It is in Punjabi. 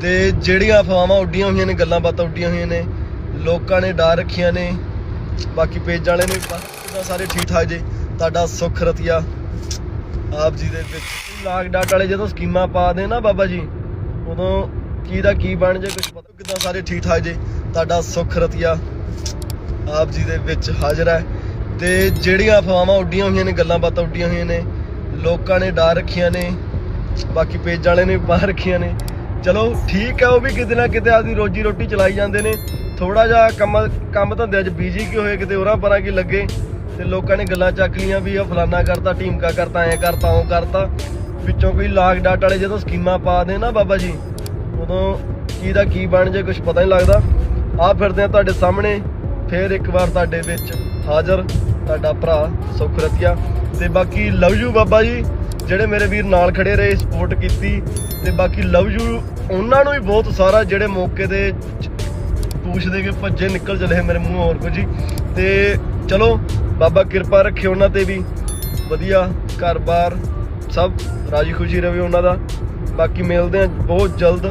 ਤੇ ਜਿਹੜੀਆਂ ਅਫਵਾਹਾਂ ਉੱਡੀਆਂ ਹੋਈਆਂ ਨੇ, ਗੱਲਾਂ ਬਾਤਾਂ ਉੱਡੀਆਂ ਹੋਈਆਂ ਨੇ, ਲੋਕਾਂ ਨੇ ਡਰ ਰੱਖੀਆਂ ਨੇ, ਬਾਕੀ ਪੇਜ ਵਾਲੇ ਨੇ ਬਸ ਸਾਰੇ ਠੀਕ ਠਾਕ ਜੇ। ਤੁਹਾਡਾ ਸੁੱਖ ਰਤੀਆ, ਆਪ ਜੀ ਦੇ ਵਿੱਚ। ਲਾਗ ਡਾਟ ਵਾਲੇ ਜਦੋਂ ਸਕੀਮਾਂ ਪਾ ਦੇ ਨਾ ਬਾਬਾ ਜੀ, ਉਦੋਂ ਕੀ ਦਾ ਕੀ ਬਣ ਜੇ ਕੁਝ ਪਤਾ ਕਿੱਦਾਂ ਸਾਰੇ ਠੀਕ ਠਾਕ ਜੇ। ਤੁਹਾਡਾ ਸੁੱਖ ਰਤੀਆ, ਆਪ ਜੀ ਦੇ ਵਿੱਚ ਹਾਜ਼ਰ ਹੈ। ਤੇ ਜਿਹੜੀਆਂ ਅਫਵਾਹਾਂ ਉੱਡੀਆਂ ਹੋਈਆਂ ਨੇ, ਗੱਲਾਂ ਬਾਤਾਂ ਉੱਡੀਆਂ ਹੋਈਆਂ ਨੇ, ਲੋਕਾਂ ਨੇ ਡਰ ਰੱਖੀਆਂ ਨੇ, ਬਾਕੀ ਪੇਜ ਵਾਲੇ ਨੇ ਬਾਹਰ ਰੱਖੀਆਂ ਨੇ। ਚਲੋ ਠੀਕ ਹੈ, ਉਹ ਵੀ ਕਿਤੇ ਨਾ ਕਿਤੇ ਆਪਦੀ ਰੋਜੀ ਰੋਟੀ ਚਲਾਈ ਜਾਂਦੇ ਨੇ। ਥੋੜਾ ਜਿਹਾ ਕੰਮ ਕੰਮ ਧੰਦੇ 'ਚ ਬੀਜੀ ਕੀ ਹੋਏ, ਕਿਤੇ ਹੋਰਾਂ ਪਰਾਂ ਕੀ ਲੱਗੇ? ਤੇ ਲੋਕਾਂ ਨੇ ਗੱਲਾਂ ਚੱਕ ਲੀਆਂ ਵੀ ਆ ਫਲਾਨਾ ਕਰਤਾ, ਢੀਮਕਾ ਕਰਤਾ, ਐ ਕਰਤਾ ਉਹ ਕਰਤਾ। ਵਿੱਚੋਂ ਕੋਈ ਲਾਗ ਡਾਟ ਵਾਲੇ ਜਦੋਂ ਸਕੀਮਾਂ ਪਾ ਦੇ ਨਾ ਬਾਬਾ ਜੀ, ਉਦੋਂ ਕੀ ਦਾ ਕੀ ਬਣ ਜੇ ਕੁਝ ਪਤਾ ਨਹੀਂ ਲੱਗਦਾ। ਆ ਫਿਰਦੇ ਆ ਤੁਹਾਡੇ ਸਾਹਮਣੇ, ਫੇਰ ਇੱਕ ਵਾਰ ਤੁਹਾਡੇ ਵਿੱਚ ਹਾਜ਼ਰ ਤੁਹਾਡਾ ਭਰਾ ਸੁਖਰਤੀਆ। ਤੇ ਬਾਕੀ ਲਵ ਯੂ ਬਾਬਾ ਜੀ। ਜਿਹੜੇ ਮੇਰੇ ਵੀਰ ਨਾਲ ਖੜੇ ਰਹੇ ਸਪੋਰਟ ਕੀਤੀ ਤੇ ਬਾਕੀ ਲਵ ਯੂ ਉਹਨਾਂ ਨੂੰ ਵੀ ਬਹੁਤ ਸਾਰਾ ਜਿਹੜੇ ਮੌਕੇ ਤੇ ਪੁੱਛਦੇ ਕਿ ਭੱਜੇ ਨਿਕਲ ਚਲੇ ਮੇਰੇ ਮੂੰਹ ਹੋਰ ਕੁਝ ਹੀ। ਤੇ ਚਲੋ, ਬਾਬਾ ਕਿਰਪਾ ਰੱਖੇ ਉਹਨਾਂ ਤੇ ਵੀ। ਵਧੀਆ ਘਰ-ਬਾਰ ਸਭ ਰਾਜੀ ਖੁਸ਼ੀ ਰਵੇ ਉਹਨਾਂ ਦਾ। ਬਾਕੀ ਮਿਲਦੇ ਆ ਬਹੁਤ ਜਲਦ।